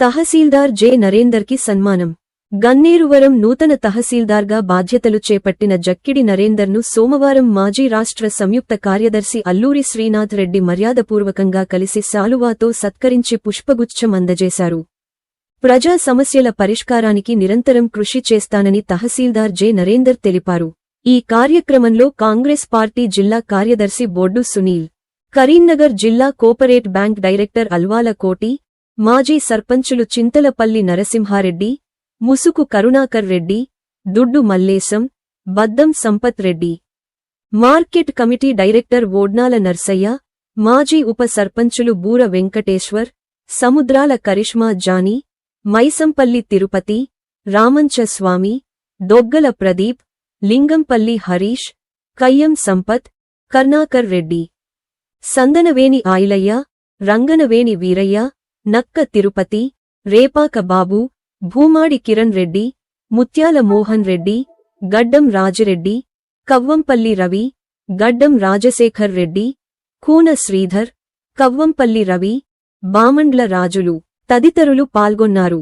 తహసీల్దార్ J. నరేందర్కి సన్మానం. గన్నేరువరం నూతన తహసీల్దార్గా బాధ్యతలు చేపట్టిన జక్కిడి నరేందర్ను సోమవారం మాజీ రాష్ట్ర సంయుక్త కార్యదర్శి అల్లూరి శ్రీనాథ్ రెడ్డి మర్యాదపూర్వకంగా కలిసి శాలువాతో సత్కరించి పుష్పగుచ్ఛం అందజేశారు. ప్రజా సమస్యల పరిష్కారానికి నిరంతరం కృషి చేస్తానని తహసీల్దార్ జె. నరేందర్ తెలిపారు. ఈ కార్యక్రమంలో కాంగ్రెస్ పార్టీ జిల్లా కార్యదర్శి బోర్డు సునీల్ కరీంనగర్ జిల్లా కోపరేట్ బ్యాంక్ డైరెక్టర్ అల్వాల కోటి మాజీ సర్పంచులు Chintalapalli Narasimha Reddy ముసుకు Karunakar Reddy Duddu Mallesham Baddam Sampath Reddy. Market committee director Odnala Narsaiah మాజీ ఉప సర్పంచులు బూర వెంకటేశ్వర్ సముద్రాల కరిష్మా జానీ మైసంపల్లి తిరుపతి రామంచ స్వామి దొగ్గల ప్రదీప్ లింగంపల్లి హరీష్ కయ్యం సంపత్ కర్ణాకర్ రెడ్డి. సందనవేని ఆయిలయ్య రంగనవేని వీరయ్య నక్క తిరుపతి రేపాక బాబు భూమాడి కిరణ్ రెడ్డి ముత్యాల మోహన్ రెడ్డి గడ్డం రాజిరెడ్డి కవ్వంపల్లి రవి గడ్డం రాజశేఖర్ రెడ్డి కూన శ్రీధర్ కవ్వంపల్లి రవి బామండ్ల రాజులు తదితరులు పాల్గొన్నారు.